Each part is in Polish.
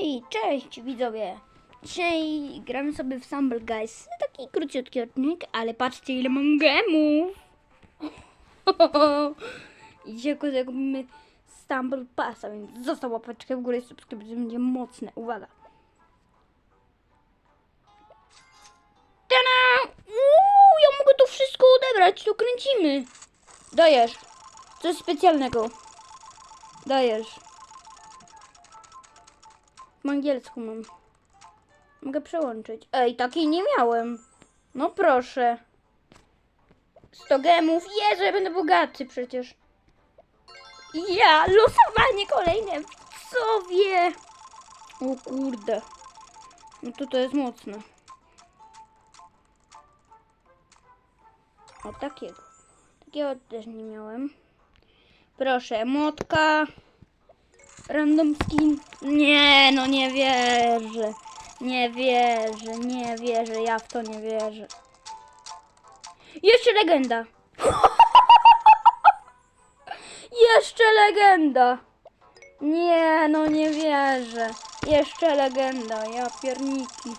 Hej, cześć widzowie! Dzisiaj gramy sobie w Stumble Guys. Taki króciutki odcinek, ale patrzcie ile mam gemów! I dzisiaj akurat robimy Stumble Passa, więc zostaw łapeczkę w górę i subskrypcja będzie mocne. Uwaga! Tada! Uuu, ja mogę to wszystko odebrać, to kręcimy! Dajesz! Coś specjalnego. Dajesz. Po angielsku mam. Mogę przełączyć. Ej, takiej nie miałem. No proszę. 100 gemów. Jezu, będę bogaty przecież. Ja, losowanie kolejne. Widzowie. O kurde. No to to jest mocne. O, takiego. Takiego też nie miałem. Proszę, motka. Random skin. Nie, no nie wierzę. Nie wierzę, nie wierzę, ja w to nie wierzę. Jeszcze legenda. Jeszcze legenda. Nie, no nie wierzę. Jeszcze legenda, ja pierniki.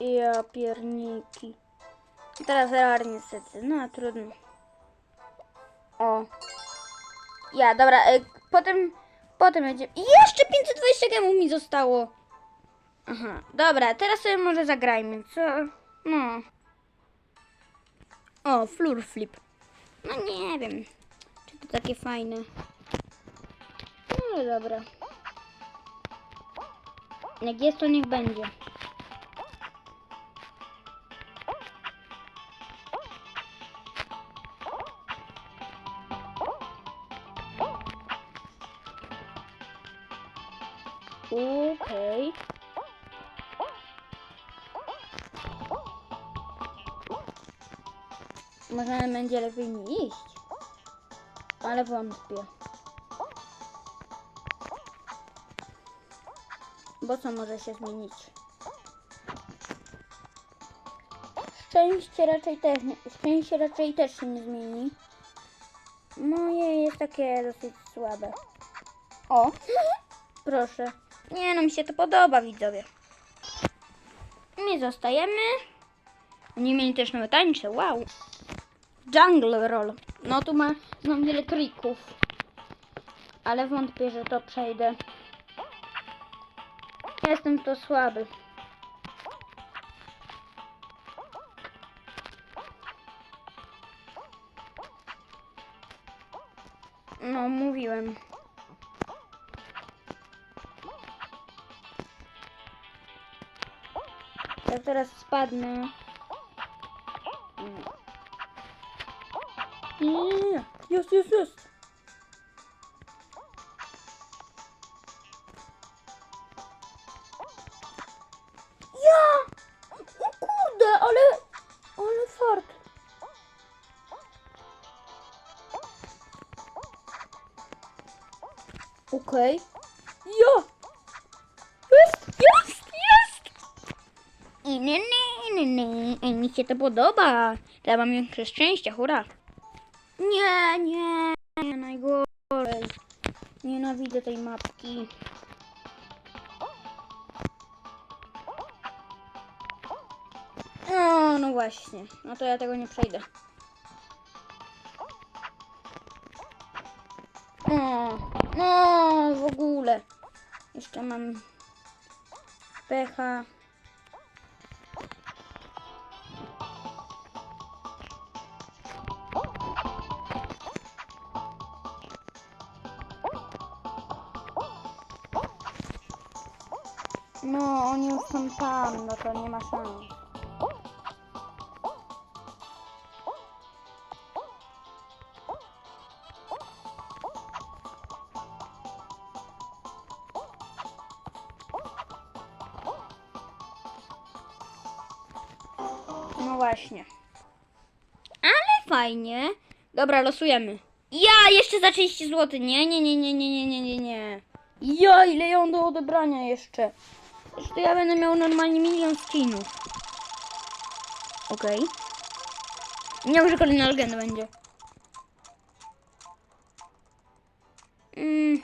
Ja pierniki. Teraz rar niestety, no trudno. O. Ja, dobra, y, potem, potem będzie. Jeszcze 520 gemów mi zostało. Aha, dobra, teraz sobie może zagrajmy, co? No. O, floor flip. No nie wiem, czy to takie fajne. No ale dobra. Jak jest, to niech będzie. Okej. Może będzie lepiej nie iść. Ale wątpię. Bo co może się zmienić? Szczęście raczej też nie, szczęście raczej też się nie zmieni. Moje jest takie dosyć słabe. O! Proszę. Nie no, mi się to podoba, widzowie. My zostajemy. Oni mieli też nowe tańcze, wow. Jungle Roll. No tu ma, mam wiele trików. Ale wątpię, że to przejdę. Jestem to słaby. No, mówiłem. Ja teraz spadnę. Nie, jest, jest, jest. Ja! O kurde, ale... Ale fart. Okej. Ja! I nie, nie, nie, nie. Mi się to podoba. Ja mam większe szczęście, hurra. Nie, nie, nie, najgorzej. Nienawidzę tej mapki. No, no właśnie. No to ja tego nie przejdę. O, no, w ogóle. Jeszcze mam pecha. No, oni już są tam, no to nie ma szans. No właśnie. Ale fajnie. Dobra, losujemy. Ja, jeszcze za 30 zł. Nie, nie, nie, nie, nie, nie, nie, nie. Ja, ile ją do odebrania jeszcze? Zresztą ja będę miał normalnie milion skinów. Okej. Nie wiem, że kolejna legenda będzie. Mm,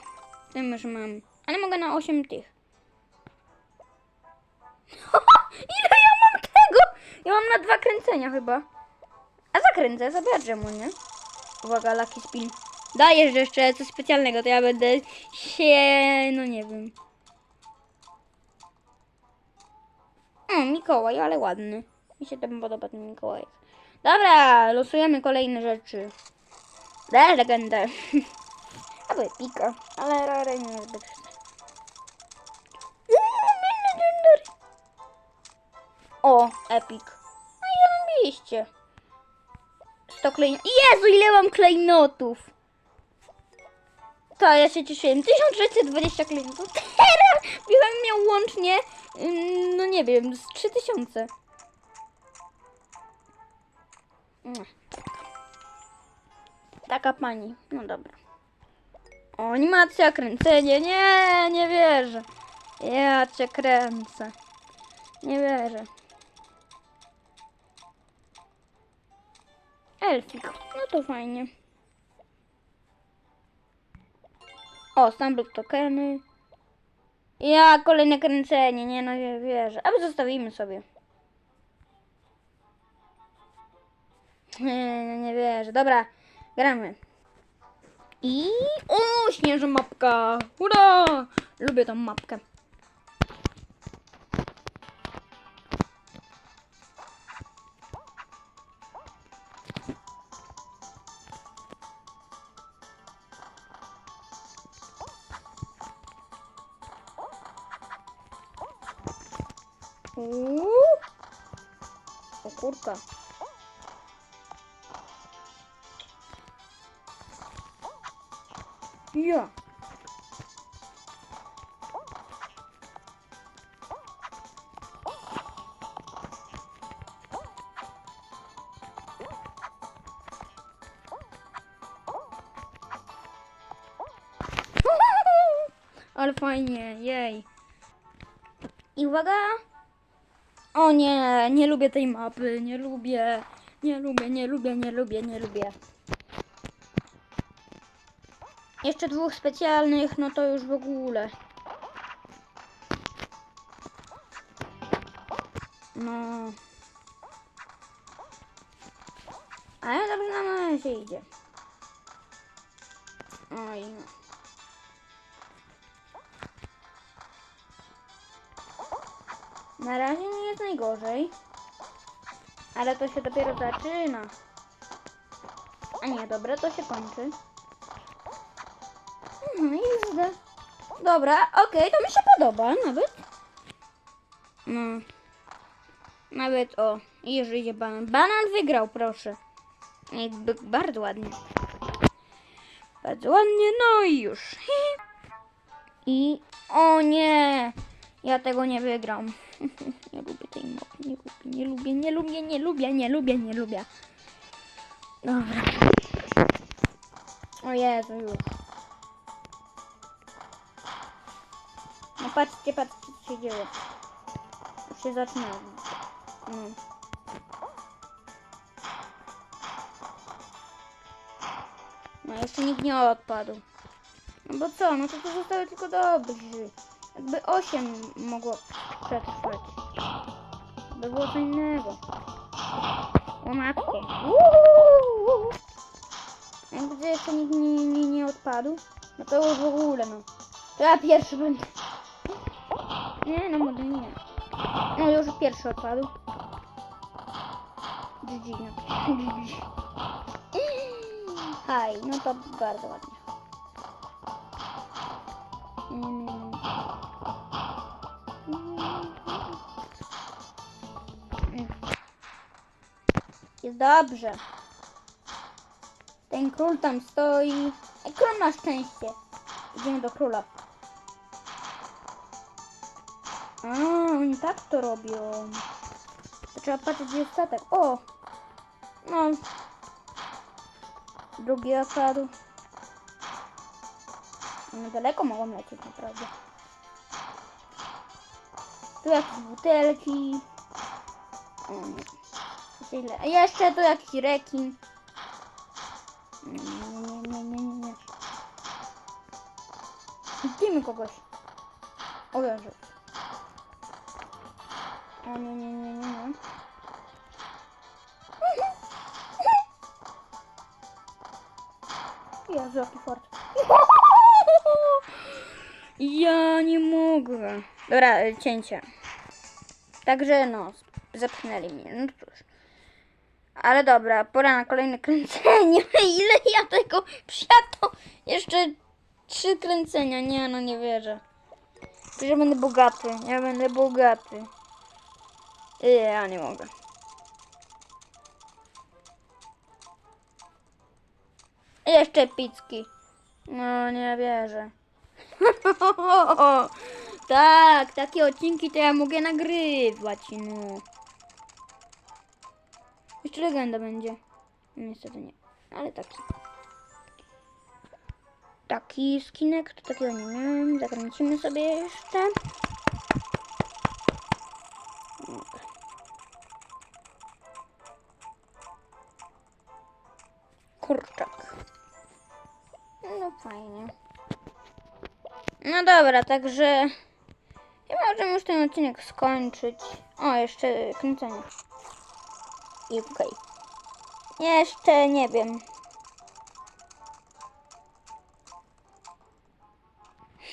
tym już mam. Ale mogę na 8 tych. Ile ja mam tego? Ja mam na dwa kręcenia chyba. A zakręcę sobie, a czemu nie? Uwaga, Lucky Spin. Dajesz jeszcze coś specjalnego, to ja będę się... no nie wiem. Mikołaj, ale ładny. Mi się tam podoba ten Mikołaj. Dobra, losujemy kolejne rzeczy. Daj legendę. Albo epika, ale rare nie zbyt Legendary. O, epic. No i zarobiliście. 100 klejnotów. Jezu, ile mam klejnotów. To ja się cieszyłem. 1620 klejnotów. Teraz bym miał łącznie, no nie wiem, z 3000. Mm, Taka. Taka pani. No dobra. O, animacja, kręcenie. Nie, nie wierzę. Ja cię kręcę. Nie wierzę. Elfik. No to fajnie. O, Stumble tokeny. Ja, kolejne kręcenie. Nie no, nie wierzę. Albo zostawimy sobie. Nie, nie, nie wierzę. Dobra, gramy. I... O, śnieżna mapka! Ura! Lubię tą mapkę. O kurka. Ja. Ale fajnie, jej. I uwaga. O nie, nie lubię tej mapy, nie lubię. Nie lubię, nie lubię, nie lubię, nie lubię. Jeszcze dwóch specjalnych, no to już w ogóle. No. Ale dobrze nam się idzie. Oj. no. Na razie nie jest najgorzej. Ale to się dopiero zaczyna. A nie, dobra, to się kończy. No i zda. Dobra, okej, to mi się podoba nawet. No. Nawet o, i już idzie banan. Banan wygrał, proszę. Jakby bardzo ładnie. Bardzo ładnie, no i już. I o nie, ja tego nie wygram. Nie lubię tej mapy, nie lubię, nie lubię, nie lubię, nie lubię, nie lubię, nie lubię. Dobra. O Jezu, już. No patrzcie, patrzcie, co się dzieje. Już się zaczyna. No. No jeszcze nikt nie odpadł. No bo co, no to tu zostały tylko dobrzy. Jakby 8 mogło przetrwać. By było co innego. O matko. Uuu. Jakby jeszcze nikt nie, nie, nie odpadł, no to już w ogóle no. To ja pierwszy będę. Nie, no może nie. No już pierwszy odpadł. GG, no. Haj, no to bardzo ładnie. Mm. Jest dobrze. Ten król tam stoi. Ej, król ma szczęście. Idziemy do króla. A, oni tak to robią. To trzeba patrzeć, gdzie jest statek. O! No. Drugi osadł. No daleko mogą lecieć naprawdę. Tu jakieś butelki. O, A jeszcze tu jakiś rekin. Nie, nie, nie, nie, nie, nie. Widzimy kogoś. O Jezu. O nie, nie, nie, nie, nie. Jezu, jaki fort. Ja nie mogę. Dobra, cięcie. Także no, zepchnęli mnie. No. Ale dobra, pora na kolejne kręcenie. Ile ja tego psiato? Jeszcze trzy kręcenia. Nie, no nie wierzę. Ja będę bogaty. Ja będę bogaty. Ja nie mogę. Jeszcze picki. No nie wierzę. tak, takie odcinki to ja mogę nagrywać, no. Jeszcze legenda będzie. Niestety nie, ale taki. Taki skinek, to takiego nie miałem. Zakręcimy sobie jeszcze. Kurczak. No fajnie. No dobra, także ja możemy już ten odcinek skończyć. O, jeszcze kręcenie. Okej. Jeszcze nie wiem.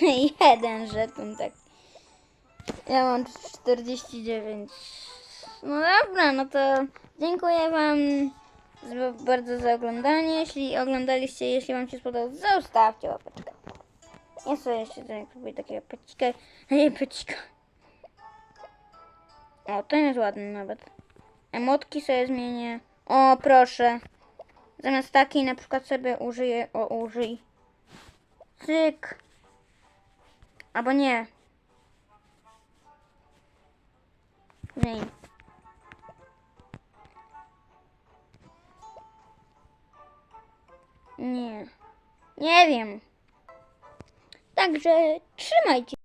Jeden żeton, tak. Ja mam 49. No dobra, no to dziękuję Wam bardzo za oglądanie. Jeśli oglądaliście, jeśli Wam się spodobało, zostawcie łapeczkę. Ja sobie jeszcze tutaj próbuję takiego pecika. Nie, pecika. O, ten jest ładny nawet. Emotki sobie zmienię. O, proszę. Zamiast takiej na przykład sobie użyję, o, użyj. Cyk. Albo nie. Zmień. Nie. Nie wiem. Także trzymajcie